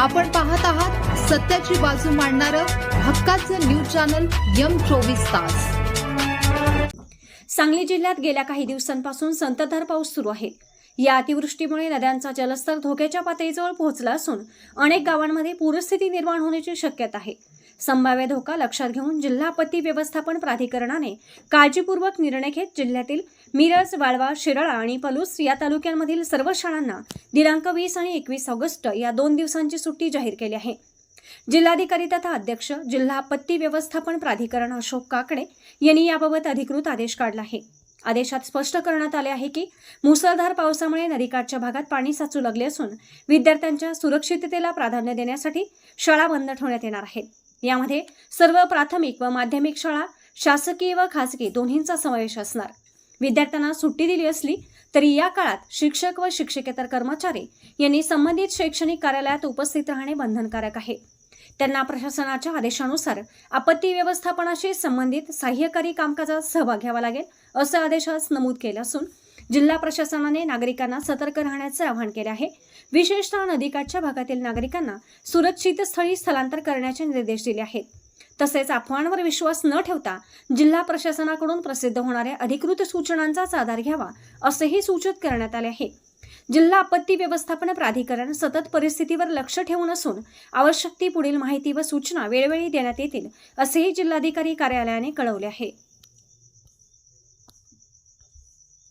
आपण पाहत आहात सत्याची बाजू मांडणारं हक्काचं न्यूज चॅनल यम चोवीस तास. सांगली जिल्ह्यात गेल्या काही दिवसांपासून संततधार पाऊस सुरू आहे. या अतिवृष्टीमुळे नद्यांचा जलस्तर धोक्याच्या पातळीजवळ पोहोचला असून अनेक गावांमध्ये पूरस्थिती निर्माण होण्याची शक्यता आहे. संभाव्य धोका लक्षात घेऊन जिल्हा आपत्ती व्यवस्थापन प्राधिकरणाने काळजीपूर्वक निर्णय घेत जिल्ह्यातील मिरज वाळवा शिराळा आणि पलूस या तालुक्यांमधील सर्व शाळांना दिनांक वीस आणि एकवीस ऑगस्ट या दोन दिवसांची सुट्टी जाहीर केली आहे. जिल्हाधिकारी तथा अध्यक्ष जिल्हा आपत्ती व्यवस्थापन प्राधिकरण अशोक काकडे यांनी याबाबत अधिकृत आदेश काढला आहे. आदेशात स्पष्ट करण्यात आले आहे की मुसळधार पावसामुळे नदीकाठच्या भागात पाणी साचू लागले असून विद्यार्थ्यांच्या सुरक्षिततेला प्राधान्य देण्यासाठी शाळा बंद ठेवण्यात येणार आहेत. यामध्ये सर्व प्राथमिक व माध्यमिक शाळा शासकीय व खासगी दोन्हींचा समावेश असणार. विद्यार्थ्यांना सुट्टी दिली असली तरी या काळात शिक्षक व शिक्षकेतर कर्मचारी यांनी संबंधित शैक्षणिक कार्यालयात उपस्थित राहणे बंधनकारक आहे. त्यांना प्रशासनाच्या आदेशानुसार आपत्ती व्यवस्थापनाशी संबंधित सहाय्यकारी कामकाजात सहभाग घ्यावा लागेल असं आदेशास नमूद केलं असून जिल्हा प्रशासनाने नागरिकांना सतर्क राहण्याचे आवाहन केले आहे. विशेषतः नदीकाठच्या भागातील नागरिकांना सुरक्षित स्थळी स्थलांतर करण्याचे निर्देश दिले आहेत. तसेच अफवांवर विश्वास न ठेवता जिल्हा प्रशासनाकडून प्रसिद्ध होणाऱ्या अधिकृत सूचनांचाच आधार घ्यावा असेही सूचित करण्यात आले आहे. जिल्हा आपत्ती व्यवस्थापन प्राधिकरण सतत परिस्थितीवर लक्ष ठेवून असून आवश्यक ती पुढील माहिती व सूचना वेळोवेळी देण्यात येतील असेही जिल्हाधिकारी कार्यालयाने कळवले आहे.